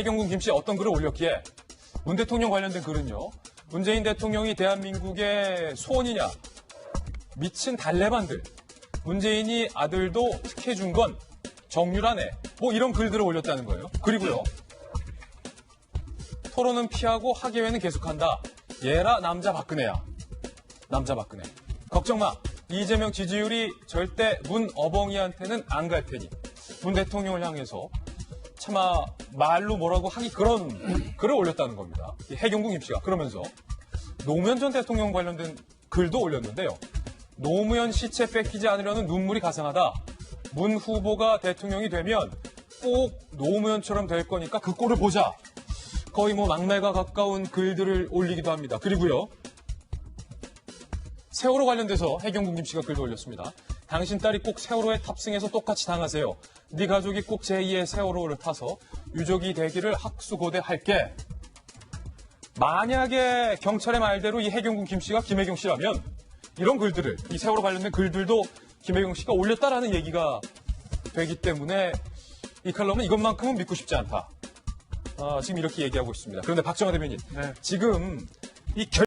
해경군 김씨 어떤 글을 올렸기에 문 대통령 관련된 글은요. 문재인 대통령이 대한민국의 소원이냐 미친 달래반들 문재인이 아들도 특혜준 건 정유라네 뭐 이런 글들을 올렸다는 거예요. 그리고요. 토론은 피하고 하계회는 계속한다. 얘라 남자 박근혜야. 남자 박근혜. 걱정 마. 이재명 지지율이 절대 문 어벙이한테는 안 갈 테니. 문 대통령을 향해서 차마 말로 뭐라고 하기 그런 글을 올렸다는 겁니다. 이 해경국 임씨가 그러면서 노무현 전 대통령 관련된 글도 올렸는데요. 노무현 시체 뺏기지 않으려는 눈물이 가상하다. 문 후보가 대통령이 되면 꼭 노무현처럼 될 거니까 그 꼴을 보자. 거의 뭐 막말과 가까운 글들을 올리기도 합니다. 그리고요. 세월호 관련돼서 해경국 김씨가 글도 올렸습니다. 당신 딸이 꼭 세월호에 탑승해서 똑같이 당하세요. 네 가족이 꼭 제2의 세월호를 타서 유족이 되기를 학수고대할게. 만약에 경찰의 말대로 이 해경국 김씨가 김혜경 씨라면 이런 글들을 이 세월호 관련된 글들도 김혜경 씨가 올렸다라는 얘기가 되기 때문에 이 칼럼은 이것만큼은 믿고 싶지 않다. 아, 지금 이렇게 얘기하고 있습니다. 그런데 박정화 대변인, 네. 지금 이 결...